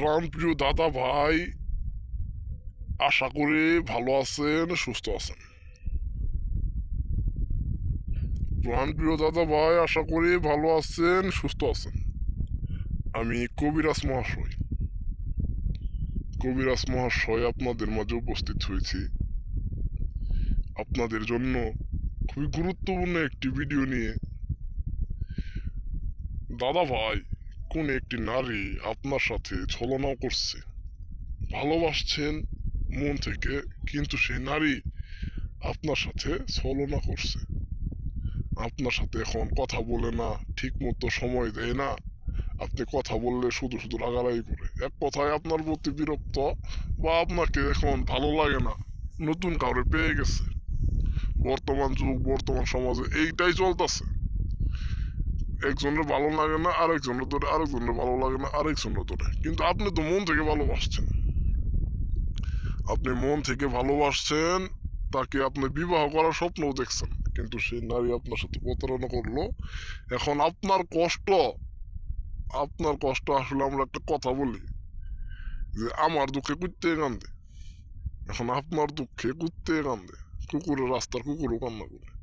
প্রাণপ্রিয় দাদা ভাই। আশা করি ভালো আছেন, সুস্থ আছেন। প্রাণপ্রিয় দাদা ভাই, আশা করি ভালো আছেন, সুস্থ আছেন। আমি কবিরাজ মহাশয়। কবিরাজ মহাশয় আপনাদের মাঝে উপস্থিত হয়েছি। আপনাদের জন্য খুবই গুরুত্বপূর্ণ একটি ভিডিও নিয়ে। দাদা ভাই কোন একটি নারী আপনার সাথে ছলনাও করছে। ভালোবাসছেন মন থেকে, কিন্তু সেই নারী আপনার সাথে ছলনা করছে। আপনার সাথে এখন কথা বলে না ঠিক মতো সময় দেয় না। আপনি কথা বললে শুধু শুধু রাগারাগি করে। এক কথায় আপনার প্রতি বিরক্ত বা আপনাকে এখন ভালো লাগে না, নতুন কাউরে পেয়ে গেছে। বর্তমান যুগ, বর্তমান সমাজে এইটাই চলতেছে। একজনের ভালো লাগে না, আরেকজনের ধরে, আরেকজনের ভালো লাগে না, আরেকজনের ধরে। কিন্তু আপনি তো মন থেকে ভালোবাসছেন। আপনি মন থেকে ভালোবাসছেন, তাকে আপনি বিবাহ করার স্বপ্নও দেখছেন। কিন্তু সেই নারী আপনার সাথে প্রতারণা করল। এখন আপনার কষ্ট আপনার কষ্ট আসলে আমরা একটা কথা বলি, যে আমার দুঃখে কুত্তে কান্দে। এখন আপনার দুঃখে কুত্তে কান্দে। কুকুরের রাস্তার কুকুরও কান্না করে।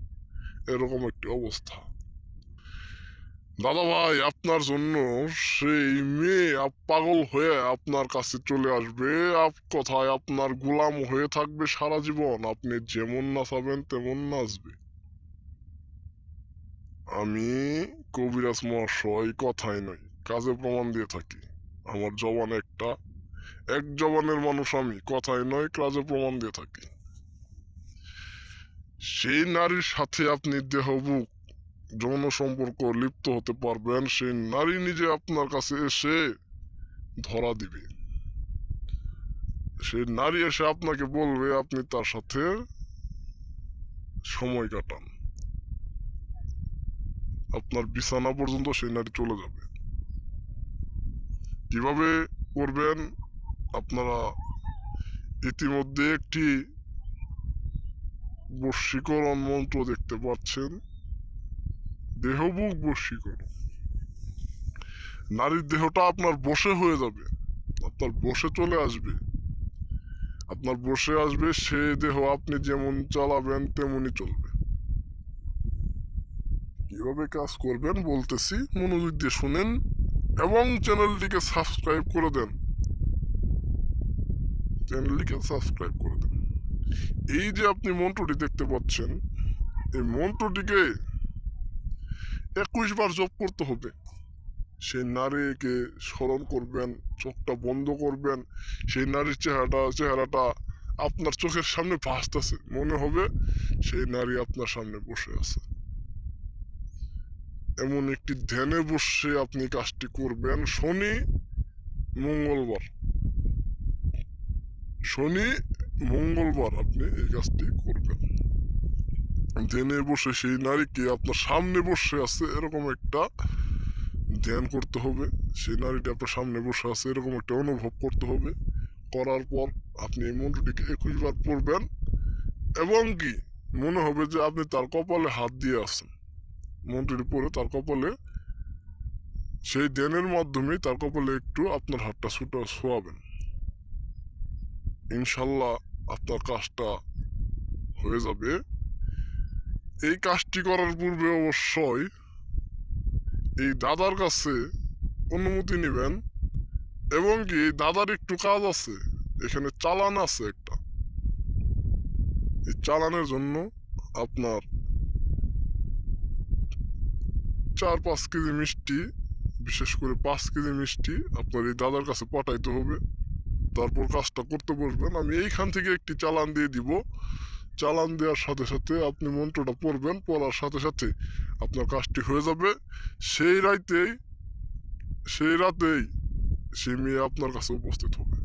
এরকম একটি অবস্থা। দাদা ভাই, আপনার জন্য সেই মেয়ে পাগল হয়ে আপনার কাছে চলে আসবে। আপ কথায় আপনার গোলাম হয়ে থাকবে সারা জীবন। আপনি যেমন নাচাবেন তেমন নাচবে। আমি কবিরাজ মহাশয় কথাই নয়, কাজে প্রমাণ দিয়ে থাকি। আমার জবান একটা, এক জবানের মানুষ আমি, কথাই নয়, কাজে প্রমাণ দিয়ে থাকি। সেই নারীর সাথে আপনি দেহবুক যৌন সম্পর্ক লিপ্ত হতে পারবেন, সেই নারী নিজে আপনার কাছে এসে ধরা দিবে। সেই নারী এসে আপনাকে বলবে, আপনি তার সাথে সময় কাটান। আপনার বিছানা পর্যন্ত সেই নারী চলে যাবে। কীভাবে করবেন? আপনারা ইতিমধ্যে একটি বশীকরণ মন্ত্র দেখতে পাচ্ছেন। দেহবুক বশীকরণ নারীর দেহটা আপনার বসে হয়ে যাবে, আপনার বসে চলে আসবে। আপনার বসে আসবে, সে দেহ আপনি যেমন চালাবেন তেমনই চলবে। কীভাবে কাজ করবেন বলতেছি, মনোযোগ দিয়ে শুনেন এবং চ্যানেলটিকে সাবস্ক্রাইব করে দেন। চ্যানেলটিকে সাবস্ক্রাইব করে দেন। এই যে আপনি মন্ত্রটি দেখতে পাচ্ছেন, এই মন্ত্রটিকে একুশ বার জপ করতে হবে। সেই নারীকে স্মরণ করবেন, চোখটা বন্ধ করবেন, সেই নারীর চেহারাটা চেহারাটা আপনার চোখের সামনে ভাসতেছে মনে হবে সেই নারী আপনার সামনে বসে আছে। এমন একটি ধ্যানে বসে আপনি কাজটি করবেন। শনি মঙ্গলবার। শনি মঙ্গলবার আপনি এই কাজটি করবেন। ধ্যানে বসে, সেই নারীকে আপনার সামনে বসে আছে এরকম একটা ধ্যান করতে হবে। সেই নারীটা আপনার সামনে বসে আছে এরকম একটা অনুভব করতে হবে। করার পর আপনি এই মন্ত্রটিকে একুশ বার পড়বেন এবং কি? মনে হবে যে আপনি তার কপালে হাত দিয়ে আছেন। মন্ত্রটি পরে তার কপালে, সেই ধ্যানের মাধ্যমে তার কপালে একটু আপনার হাতটা ছুটা শোয়াবেন। ইনশাল্লাহ আপনার কাজটা হয়ে যাবে। এই কাজটি করার পূর্বে অবশ্যই এই দাদার কাছে অনুমতি নেবেন এবং কি দাদার একটু কাজ আছে। এখানে চালান আছে একটা। এই চালানের জন্য আপনার চার পাঁচ কেজি মিষ্টি, বিশেষ করে পাঁচ কেজি মিষ্টি আপনার এই দাদার কাছে পাঠাইতে হবে। তারপর কাজটা করতে বসবেন। আমি এইখান থেকে একটি চালান দিয়ে দিব। চালান দেওয়ার সাথে সাথে আপনি মন্ত্রটা পড়বেন, পড়ার সাথে সাথে আপনার কাজটি হয়ে যাবে। সেই রাইতেই সেই রাতেই সে মেয়ে আপনার কাছে উপস্থিত হবে।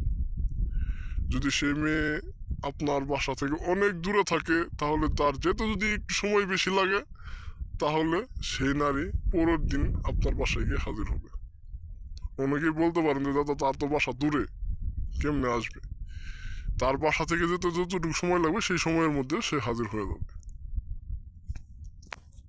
যদি সে মেয়ে আপনার বাসা থেকে অনেক দূরে থাকে, তাহলে তার যেতে যদি একটু সময় বেশি লাগে, তাহলে সেই নারী পরের দিন আপনার বাসায় গিয়ে হাজির হবে। অনেকেই বলতে পারেন যে, দাদা, তার তো বাসা দূরে, কেমনে আসবে? তার বাসা থেকে যেতে যতটুকু সময় লাগবে সেই সময়ের মধ্যে সে হাজির হয়ে যাবে।